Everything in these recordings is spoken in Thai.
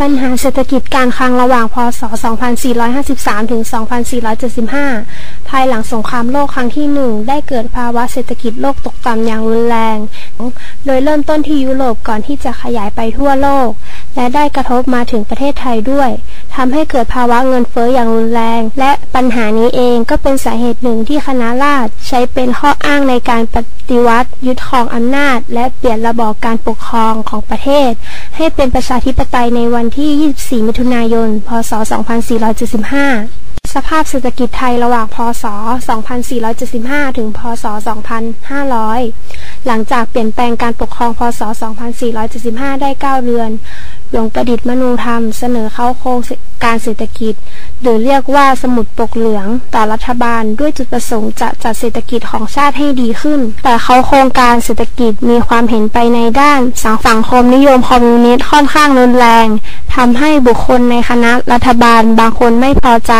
ปัญหาเศรษฐกิจการคลังระหว่างพศ 2453 ถึง 2475 ภายหลังสงครามโลกครั้งที่หนึ่งได้เกิดภาวะเศรษฐกิจโลกตกต่ำอย่างรุนแรง โดยเริ่มต้นที่ยุโรปก่อนที่จะขยายไปทั่วโลก และได้กระทบมาถึงประเทศไทยด้วย ทำให้เกิดภาวะเงินเฟ้ออย่างรุนแรง และปัญหานี้เองก็เป็นสาเหตุหนึ่งที่คณะราษฎรใช้เป็นข้ออ้างในการปฏิวัติ ยึดครองอำนาจ และเปลี่ยนระบอบการปกครองของประเทศ ให้เป็นประชาธิปไตยในวันที่ 24 มิถุนายน พศ 2475สภาพเศรษฐกิจไทยระหว่างพศ 2475 ถึง พศ 2500 หลังจากเปลี่ยนแปลงการปกครอง พศ 2475 ได้ 9 เดือน หลวงประดิษฐ์มนูธรรมเสนอเข้าโครงการเศรษฐกิจ หรือเรียกว่าสมุดปกเหลืองต่อรัฐบาลด้วยจุดประสงค์จะจัดเศรษฐกิจของชาติให้ดีขึ้น แต่เขาโครงการเศรษฐกิจมีความเห็นไปในด้านสังสังคมนิยมคอมมิวนิสต์ค่อนข้างรุนแรงทำให้บุคคลในคณะรัฐบาลบางคนไม่พอใจ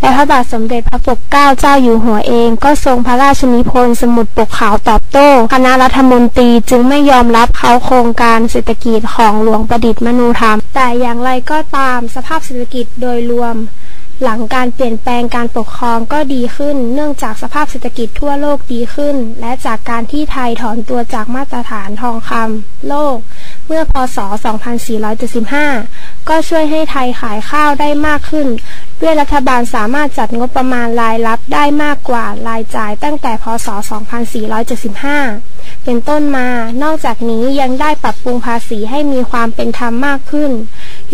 และพระบาทสมเด็จพระปกเกล้าเจ้าอยู่หัวเอง ก็ทรงพระราชนิพนธ์สมุดปกขาวตอบโต้ คณะรัฐมนตรีจึงไม่ยอมรับเขาโครงการเศรษฐกิจของหลวงประดิษฐ์มนูธรรม แต่อย่างไรก็ตามสภาพเศรษฐกิจโดยรวม หลังการเปลี่ยนแปลงการปกครองก็ดีขึ้น เนื่องจากสภาพเศรษฐกิจทั่วโลกดีขึ้น และจากการที่ไทยถอนตัวจากมาตรฐานทองคำโลก เมื่อพศ 2475 ก็ช่วยให้ไทยขายข้าวได้มากขึ้น ด้วยรัฐบาลสามารถจัดงบประมาณรายรับได้มากกว่ารายจ่ายตั้งแต่พศ 2475 เป็นต้นมา นอกจากนี้ยังได้ปรับปรุงภาษีให้มีความเป็นธรรมมากขึ้น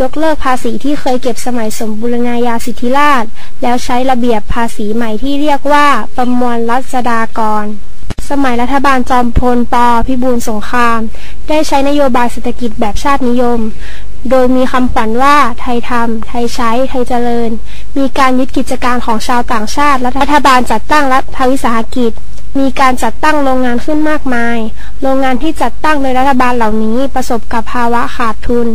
ยกเลิกภาษีที่เคยเก็บสมัยสมบูรณาญาสิทธิราช แล้วใช้ระเบียบภาษีใหม่ที่เรียกว่า ประมวลรัษฎากร สมัยรัฐบาลจอมพลปพิบูลสงคราม ได้ใช้นโยบายเศรษฐกิจแบบชาตินิยม โดยมีคำขวัญว่าไทยทำไทยใช้ ไทยเจริญ มีการยึดกิจการของชาวต่างชาติและรัฐบาลจัดตั้งรัฐวิสาหกิจ มีการจัดตั้งโรงงานขึ้นมากมาย โรงงานที่จัดตั้งโดยรัฐบาลเหล่านี้ประสบกับภาวะขาดทุน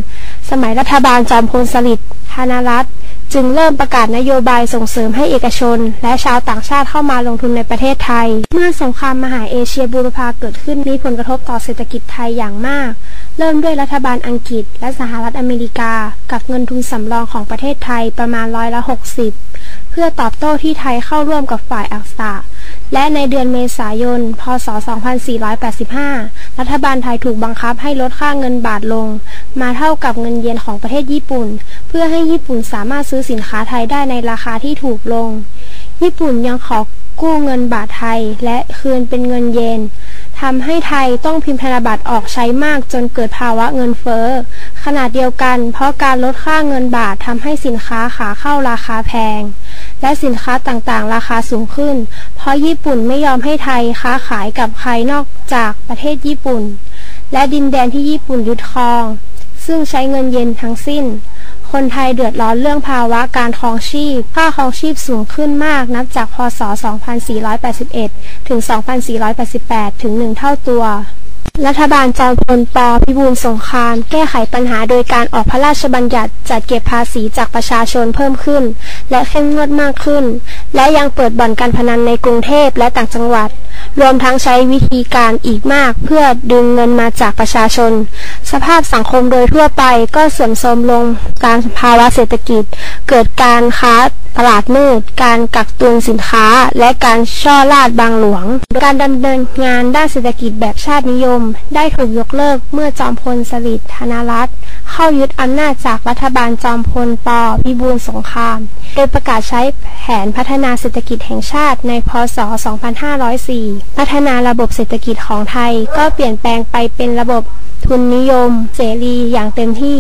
สมัยรัฐบาลจอมพลสฤษดิ์ธนรัตน์ จึงเริ่มประกาศนโยบายส่งเสริมให้เอกชน และชาวต่างชาติเข้ามาลงทุนในประเทศไทย เมื่อสงครามมหาเอเชียบูรพาเกิดขึ้นมีผลกระทบต่อเศรษฐกิจไทยอย่างมาก เริ่มด้วยรัฐบาลอังกฤษ และสหรัฐอเมริกา กับเงินทุนสำรองของประเทศไทยประมาณร้อยละ 60 เพื่อตอบโต้ที่ไทยเข้าร่วมกับฝ่ายอักษะ และในเดือนเมษายน พศ 2485 รัฐบาลไทยถูกบังคับให้ลดค่าเงินบาทลง มาเท่ากับเงินเยนของประเทศญี่ปุ่น เพื่อให้ญี่ปุ่นสามารถซื้อสินค้าไทยได้ในราคาที่ถูกลง ญี่ปุ่นยังขอกู้เงินบาทไทยและคืนเป็นเงินเยนทำให้ไทยต้องพิมพ์ธนบัตรออกใช้มากจนเกิดภาวะเงินเฟ้อ ขณะเดียวกัน เพราะการลดค่าเงินบาททำให้สินค้าขาเข้าราคาแพง และสินค้าต่างๆ ราคาสูงขึ้น เพราะญี่ปุ่นไม่ยอมให้ไทยค้าขายกับใครนอกจากประเทศญี่ปุ่น และดินแดนที่ญี่ปุ่นยึดครอง ซึ่งใช้เงินเยนทั้งสิ้น คนไทยเดือดร้อนเรื่องภาวะการครองชีพ ค่าครองชีพสูงขึ้นมากนับจากพศ 2481 ถึง 2488 ถึง 1 เท่าตัว รัฐบาลจอมพลปพิบูลสงคราม แก้ไขปัญหาโดยการออกพระราชบัญญัติจัดเก็บภาษีจากประชาชนเพิ่มขึ้น และเข้มงวดมากขึ้น และยังเปิดบ่อนการพนันในกรุงเทพและต่างจังหวัด รวมทั้งใช้วิธีการอีกมากเพื่อดึงเงินมาจากประชาชน สภาพสังคมโดยทั่วไปก็เสื่อมโทรมลงการภาวะเศรษฐกิจ เกิดการค้าตลาดมืด การกักตุนสินค้า และการช่อราดบางหลวง การดำเนินงานด้านเศรษฐกิจแบบชาตินิยม ได้ถูกยกเลิกเมื่อจอมพลสฤษดิ์ธนรัตน์เข้ายึดอำนาจจากรัฐบาลจอมพลปพิบูลสงคราม โดยประกาศใช้แผนพัฒนาเศรษฐกิจแห่งชาติใน พศ 2504 พัฒนาระบบเศรษฐกิจของไทยก็เปลี่ยนแปลงไปเป็นระบบทุนนิยม เสรีอย่างเต็มที่